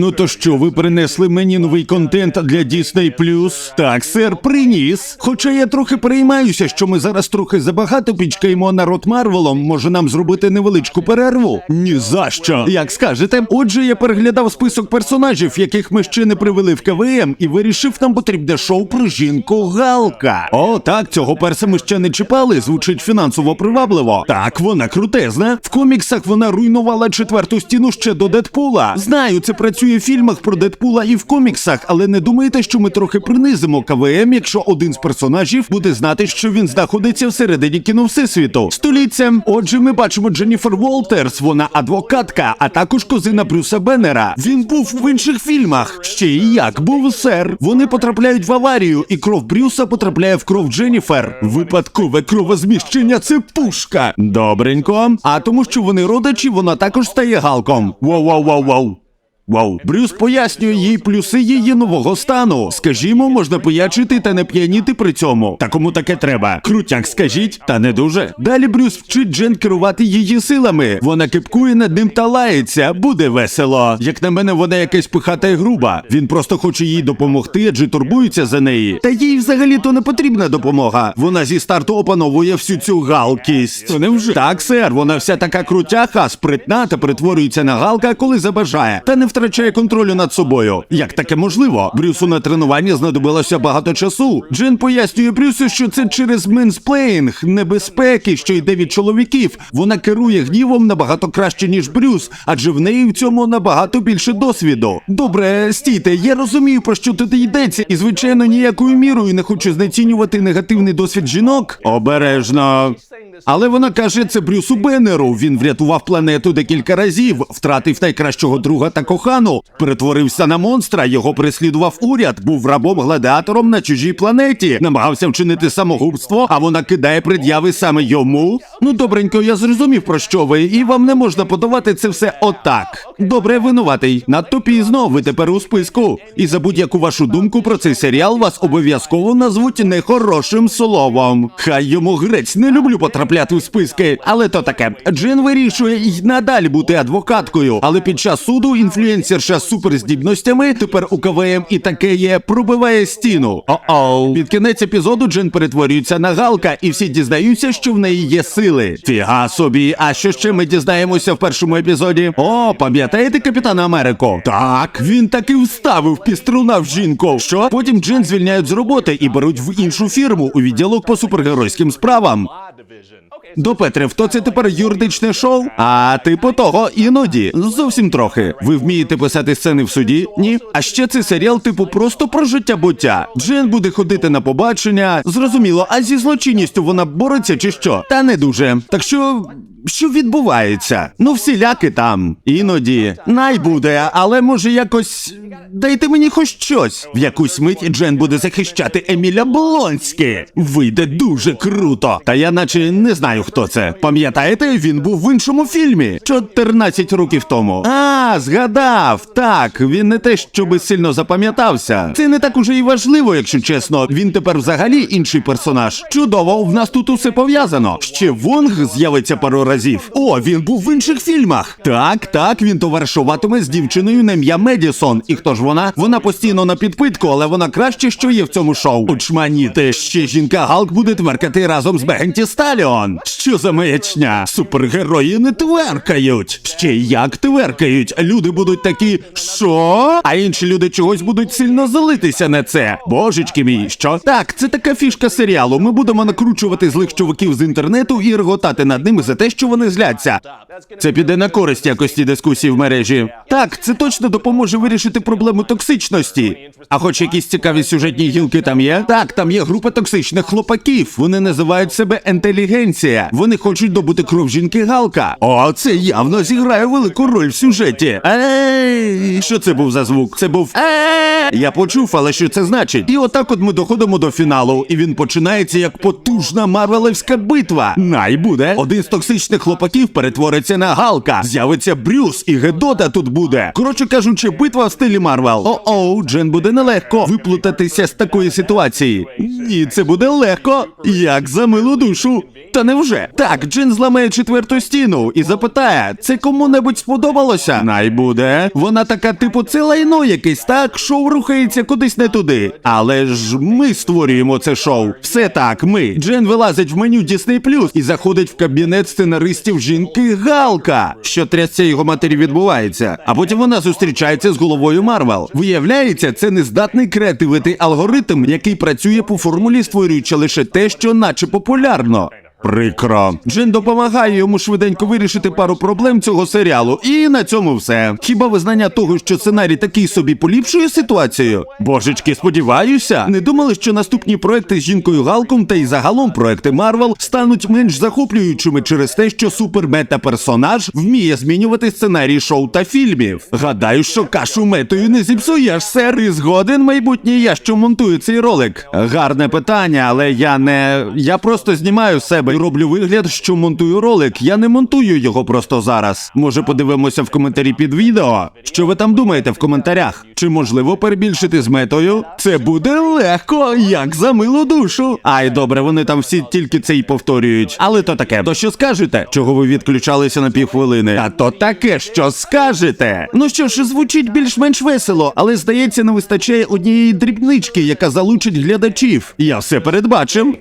Ну то що, ви принесли мені новий контент для Disney+. Так, сер, приніс. Хоча я трохи переймаюся, що ми зараз трохи забагато пічкаємо народ Марвелом. Може нам зробити невеличку перерву? Ні за що. Як скажете? Отже, я переглядав список персонажів, яких ми ще не привели в КВМ, і вирішив, нам потрібне шоу про жінку Галка. О, так, цього перса ми ще не чіпали. Звучить фінансово привабливо. Так, вона крутезна. В коміксах вона руйнувала четверту стіну ще до Дедпула. Знаю, це працює в фільмах про Дедпула і в коміксах, але не думайте, що ми трохи принизимо КВМ, якщо один з персонажів буде знати, що він знаходиться всередині кіно всесвіту. Століття. Отже, ми бачимо Дженніфер Волтерс, вона адвокатка, а також козина Брюса Беннера. Він був в інших фільмах. Ще і як був сер. Вони потрапляють в аварію, і кров Брюса потрапляє в кров Дженніфер. Випадкове кровозміщення це пушка. Добренько. А тому, що вони родичі, вона також стає галком. Воу-воу-воу-воу. Вау, Брюс пояснює їй плюси її нового стану. Скажімо, можна пиячити та не п'яніти при цьому. Та кому таке треба? Крутяк, скажіть, та не дуже. Далі Брюс вчить Джен керувати її силами. Вона кипкує над ним та лається. Буде весело. Як на мене, вона якась пихата і груба. Він просто хоче їй допомогти, адже турбується за неї. Та їй взагалі то не потрібна допомога. Вона зі старту опановує всю цю галкість. Не вже так, сер. Вона вся така крутяха, спритна та перетворюється на галка, коли забажає, та не втрачає контролю над собою. Як таке можливо? Брюсу на тренування знадобилося багато часу. Джен пояснює Брюсу, що це через менсплеїнг, небезпеки, що йде від чоловіків. Вона керує гнівом набагато краще, ніж Брюс, адже в неї в цьому набагато більше досвіду. Добре, стійте, я розумію, про що тут йдеться, і звичайно ніякою мірою не хочу знецінювати негативний досвід жінок. Обережно. Але вона каже, це Брюсу Беннеру. Він врятував планету декілька разів, втратив найкращого друга та кохану, перетворився на монстра, його переслідував уряд, був рабом-гладіатором на чужій планеті, намагався вчинити самогубство, а вона кидає пред'яви саме йому. Ну, добренько, я зрозумів про що ви, і вам не можна подавати це все отак. Добре, винуватий. Надто пізно, ви тепер у списку. І за будь-яку вашу думку про цей серіал вас обов'язково назвуть нехорошим словом. Хай йому грець, не люблю потрапляти в списки, але то таке. Джин вирішує й надалі бути адвокаткою, але під час суду інфлюенсерша з суперздібностями тепер у КВМ і таке є пробиває стіну. О-оу. Під кінець епізоду Джин перетворюється на галка, і всі дізнаються, що в неї є сили. Фіга собі. А що ще ми дізнаємося в першому епізоді? О, пам'ятаєте Капітана Америко? Так, він таки вставив піструна в жінку. Що? Потім Джин звільняють з роботи і беруть в іншу фірму у відділок по супергеройським справам. До Петре, то це тепер юридичне шоу? А типу того іноді зовсім трохи. Ви вмієте писати сцени в суді? Ні. А ще це серіал, типу, просто про життя буття. Джен буде ходити на побачення. Зрозуміло, а зі злочинністю вона бореться чи що? Та не дуже. Так що. Що відбувається? Ну, всіляки там. Іноді. Най буде, але може якось. Дайте мені хоч щось. В якусь мить Джен буде захищати Еміля Блонське. Вийде дуже круто. Та я наче не знаю, хто це. Пам'ятаєте, він був в іншому фільмі 14 років тому. А, згадав. Так, він не те, щоби сильно запам'ятався. Це не так уже і важливо, якщо чесно. Він тепер взагалі інший персонаж. Чудово, в нас тут усе пов'язано. Ще Вонг з'явиться пару разів. О, він був в інших фільмах. Так, так, він товаришуватиме з дівчиною на ім'я Медісон. І хто ж вона? Вона постійно на підпитку, але вона краще, що є в цьому шоу. Очманіте, ще жінка Галк буде тверкати разом з Бегенті Сталіон. Що за маячня? Супергерої не тверкають. Ще як тверкають. Люди будуть такі, що? А інші люди чогось будуть сильно залитися на це. Божечки мій, що? Так, це така фішка серіалу. Ми будемо накручувати злих чуваків з інтернету і реготати над ними за те, що вони зляться. Це піде на користь якості дискусій в мережі. Так, це точно допоможе вирішити проблему токсичності. А хоч якісь цікаві сюжетні гілки там є? Так, там є група токсичних хлопаків. Вони називають себе інтелігенція. Вони хочуть добути кров жінки Галка. О, це явно зіграє велику роль в сюжеті. Ей, що це був за звук? Це був е. Я почув, але що це значить? І отак от ми доходимо до фіналу, і він починається як потужна марвелевська битва. Най буде. Один з токсичних хлопаків перетвориться на Галка. З'явиться Брюс і Гедота тут буде. Коротше кажучи, битва в стилі Марвел. О-оу, Джен буде нелегко виплутатися з такої ситуації. Ні, це буде легко, як за милу душу. Та невже? Так, Джин зламає четверту стіну і запитає: це кому-небудь сподобалося? Най буде. Вона така, типу, це лайно якесь, так? Шоу рухається кудись не туди. Але ж ми створюємо це шоу. Все так, ми. Джин вилазить в меню Disney Plus і заходить в кабінет сценаристів жінки Галка. Що трясця його матері відбувається. А потім вона зустрічається з головою Марвел. Виявляється, це нездатний креативити алгоритм, який працює по формулі, створюючи лише те, що наче популярно. Прикро. Джин допомагає йому швиденько вирішити пару проблем цього серіалу, і на цьому все. Хіба визнання того, що сценарій такий собі поліпшує ситуацію? Божечки, сподіваюся, не думали, що наступні проекти з жінкою Галком та й загалом проекти Марвел стануть менш захоплюючими через те, що супермета персонаж вміє змінювати сценарій шоу та фільмів. Гадаю, що кашу метою не зіпсуєш, сер, і згоден майбутній я, що монтую цей ролик. Гарне питання, але я не. Я просто знімаю себе роблю вигляд, що монтую ролик. Я не монтую його просто зараз. Може, подивимося в коментарі під відео. Що ви там думаєте в коментарях? Чи можливо перебільшити з метою? Це буде легко, як за милу душу. Ай, добре, вони там всі тільки це й повторюють. Але то таке, то що скажете? Чого ви відключалися на півхвилини? А то таке, що скажете. Ну що ж, звучить більш-менш весело, але здається, не вистачає однієї дрібнички, яка залучить глядачів. Я все передбачив.